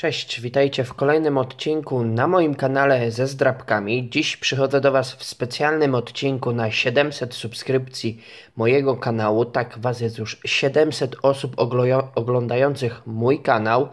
Cześć, witajcie w kolejnym odcinku na moim kanale ze zdrabkami. Dziś przychodzę do Was w specjalnym odcinku na 700 subskrypcji mojego kanału. Tak Was jest już 700 osób oglądających mój kanał.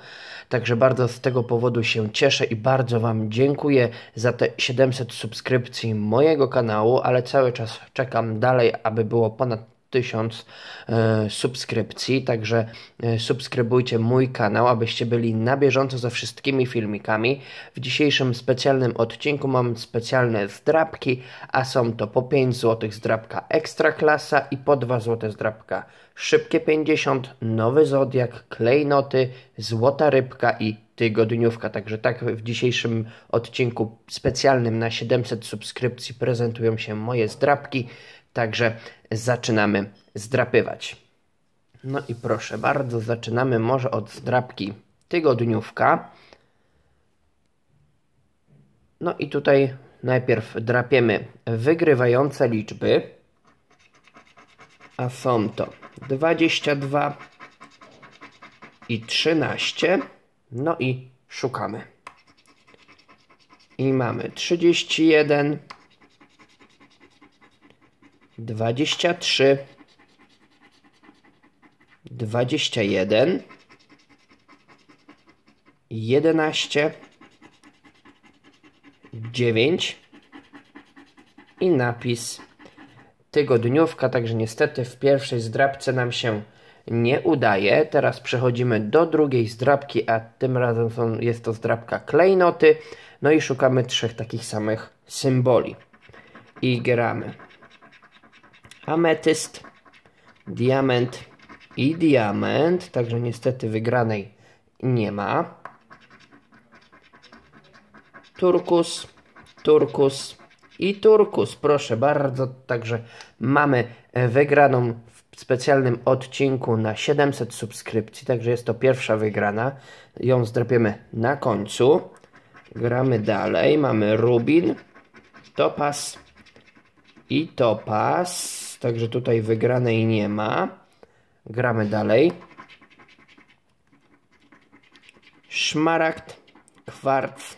Także bardzo z tego powodu się cieszę i bardzo Wam dziękuję za te 700 subskrypcji mojego kanału, ale cały czas czekam dalej, aby było ponad tysiąc e, subskrypcji, także e, subskrybujcie mój kanał, abyście byli na bieżąco ze wszystkimi filmikami. W dzisiejszym specjalnym odcinku mam specjalne zdrabki, a są to po 5 zł zdrabka ekstra klasa i po 2 zł zdrabka szybkie 50, nowy zodiak, klejnoty, złota rybka i tygodniówka. Także tak w dzisiejszym odcinku specjalnym na 700 subskrypcji prezentują się moje zdrabki. Także zaczynamy zdrapywać. No i proszę bardzo, zaczynamy może od zdrapki tygodniówka. No i tutaj najpierw drapiemy wygrywające liczby, a są to 22 i 13. No i szukamy. I mamy 31, dwadzieścia trzy, dwadzieścia jeden, jedenaście, dziewięć i napis tygodniówka, także niestety w pierwszej zdrabce nam się nie udaje. Teraz przechodzimy do drugiej zdrabki, a tym razem są, jest to zdrabka klejnoty. No i szukamy trzech takich samych symboli. I gramy ametyst, diament i diament. Także niestety wygranej nie ma. Turkus, turkus i turkus. Proszę bardzo. Także mamy wygraną w specjalnym odcinku na 700 subskrypcji. Także jest to pierwsza wygrana. Ją zdrapiemy na końcu. Gramy dalej. Mamy rubin, topas i topas. Także tutaj wygranej nie ma. Gramy dalej. Szmaragd, kwarc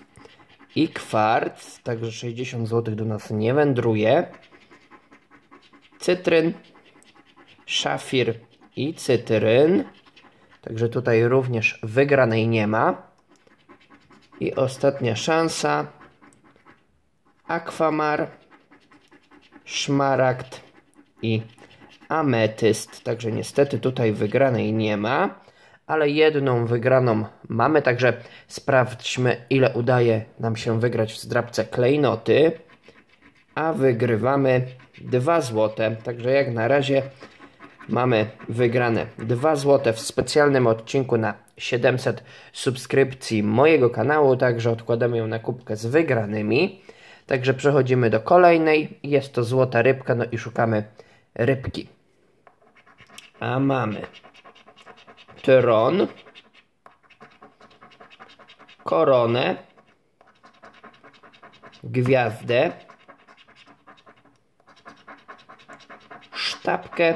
i kwarc. Także 60 zł do nas nie wędruje. Cytryn, szafir i cytryn. Także tutaj również wygranej nie ma. I ostatnia szansa. Akwamar, szmaragd i ametyst. Także niestety tutaj wygranej nie ma, ale jedną wygraną mamy. Także sprawdźmy, ile udaje nam się wygrać w zdrabce klejnoty. A wygrywamy 2 złote. Także jak na razie mamy wygrane 2 złote w specjalnym odcinku na 700 subskrypcji mojego kanału. Także odkładamy ją na kubkę z wygranymi. Także przechodzimy do kolejnej. Jest to złota rybka, no i szukamy rybki. A mamy tron, koronę, gwiazdę, sztabkę,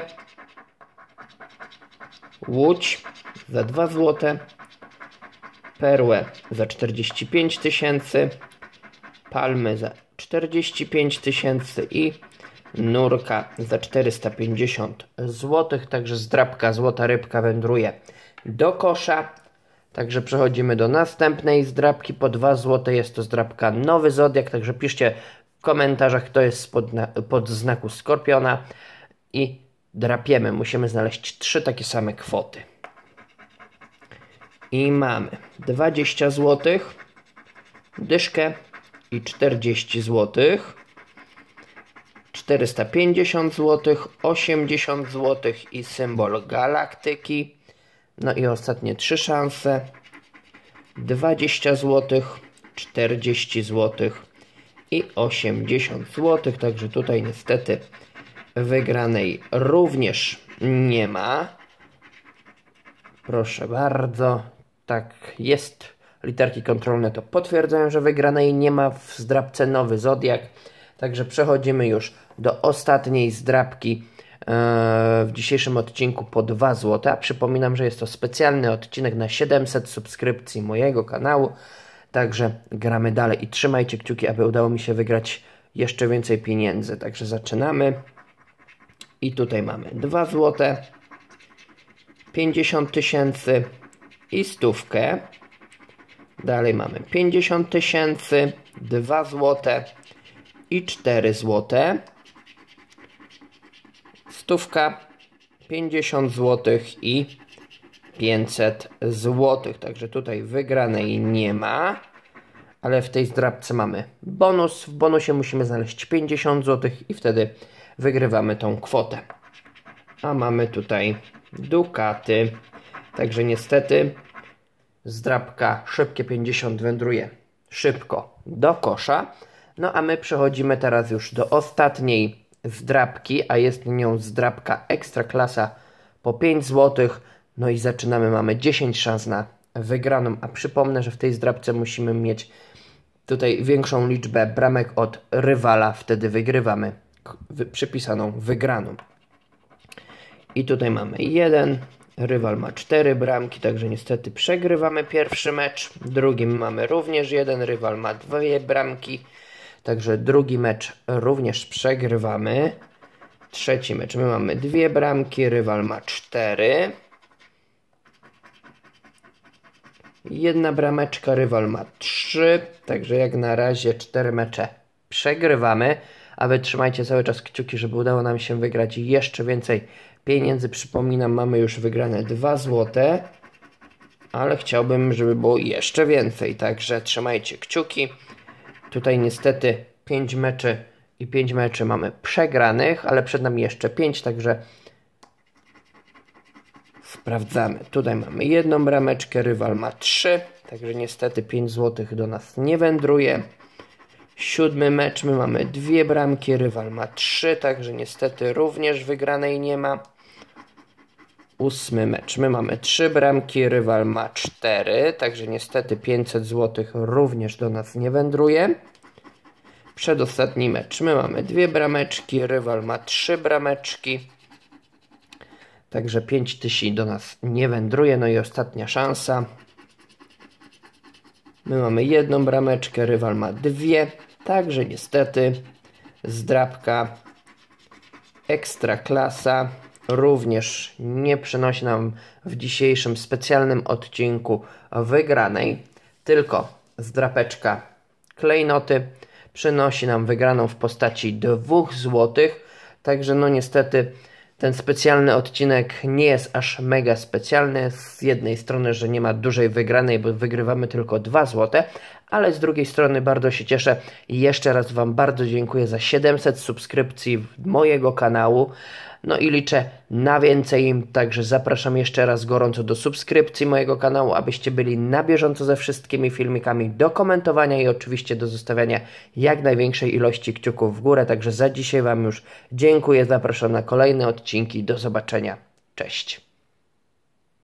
łódź za 2 zł, perłę za 45 tysięcy, palmy za 45 tysięcy i nurka za 450 zł. Także zdrabka złota rybka wędruje do kosza. Także przechodzimy do następnej zdrabki po 2 zł. Jest to zdrabka Nowy Zodiak. Także piszcie w komentarzach, kto jest pod znaku Skorpiona. I drapiemy. Musimy znaleźć trzy takie same kwoty. I mamy 20 zł, dyszkę i 40 złotych. 450 zł, 80 zł i symbol galaktyki. No i ostatnie trzy szanse. 20 zł, 40 zł i 80 zł. Także tutaj niestety wygranej również nie ma. Proszę bardzo. Tak jest. Literki kontrolne to potwierdzają, że wygranej nie ma w zdrabce nowy Zodiak. Także przechodzimy już do ostatniej zdrabki w dzisiejszym odcinku po 2 zł. Przypominam, że jest to specjalny odcinek na 700 subskrypcji mojego kanału. Także gramy dalej i trzymajcie kciuki, aby udało mi się wygrać jeszcze więcej pieniędzy. Także zaczynamy. I tutaj mamy 2 zł, 50 tysięcy i stówkę. Dalej mamy 50 tysięcy, 2 zł i 4 zł. Stówka, 50 zł i 500 zł. Także tutaj wygranej nie ma. Ale w tej zdrabce mamy bonus. W bonusie musimy znaleźć 50 zł i wtedy wygrywamy tą kwotę. A mamy tutaj dukaty. Także niestety zdrabka szybkie 50 wędruje szybko do kosza. No a my przechodzimy teraz już do ostatniej zdrabki, a jest nią zdrabka ekstra klasa po 5 zł. No i zaczynamy, mamy 10 szans na wygraną, a przypomnę, że w tej zdrabce musimy mieć tutaj większą liczbę bramek od rywala, wtedy wygrywamy przypisaną wygraną. I tutaj mamy jeden, rywal ma cztery bramki, także niestety przegrywamy pierwszy mecz. Drugim mamy również jeden, rywal ma dwie bramki, także drugi mecz również przegrywamy. Trzeci mecz, my mamy dwie bramki, rywal ma cztery. Jedna brameczka, rywal ma trzy, także jak na razie cztery mecze przegrywamy a wy trzymajcie cały czas kciuki, żeby udało nam się wygrać jeszcze więcej pieniędzy. Przypominam, mamy już wygrane 2 złote, ale chciałbym, żeby było jeszcze więcej, także trzymajcie kciuki. Tutaj niestety 5 meczy i 5 meczy mamy przegranych, ale przed nami jeszcze 5, także sprawdzamy. Tutaj mamy jedną brameczkę, rywal ma 3, także niestety 5 złotych do nas nie wędruje. Siódmy mecz, my mamy dwie bramki, rywal ma trzy, także niestety również wygranej nie ma. Ósmy mecz, my mamy trzy bramki, rywal ma cztery, także niestety 500 zł również do nas nie wędruje. Przedostatni mecz, my mamy dwie brameczki, rywal ma trzy brameczki. Także 5000 do nas nie wędruje. No i ostatnia szansa. My mamy jedną brameczkę, rywal ma dwie. Także niestety zdrabka ekstra klasa również nie przynosi nam w dzisiejszym specjalnym odcinku wygranej, tylko zdrapeczka klejnoty przynosi nam wygraną w postaci 2 złotych. Także no niestety ten specjalny odcinek nie jest aż mega specjalny. Z jednej strony, że nie ma dużej wygranej, bo wygrywamy tylko 2 złote, ale z drugiej strony bardzo się cieszę i jeszcze raz Wam bardzo dziękuję za 700 subskrypcji mojego kanału. No i liczę na więcej także zapraszam jeszcze raz gorąco do subskrypcji mojego kanału, abyście byli na bieżąco ze wszystkimi filmikami, do komentowania i oczywiście do zostawiania jak największej ilości kciuków w górę. Także za dzisiaj Wam już dziękuję, zapraszam na kolejne odcinki, do zobaczenia, cześć.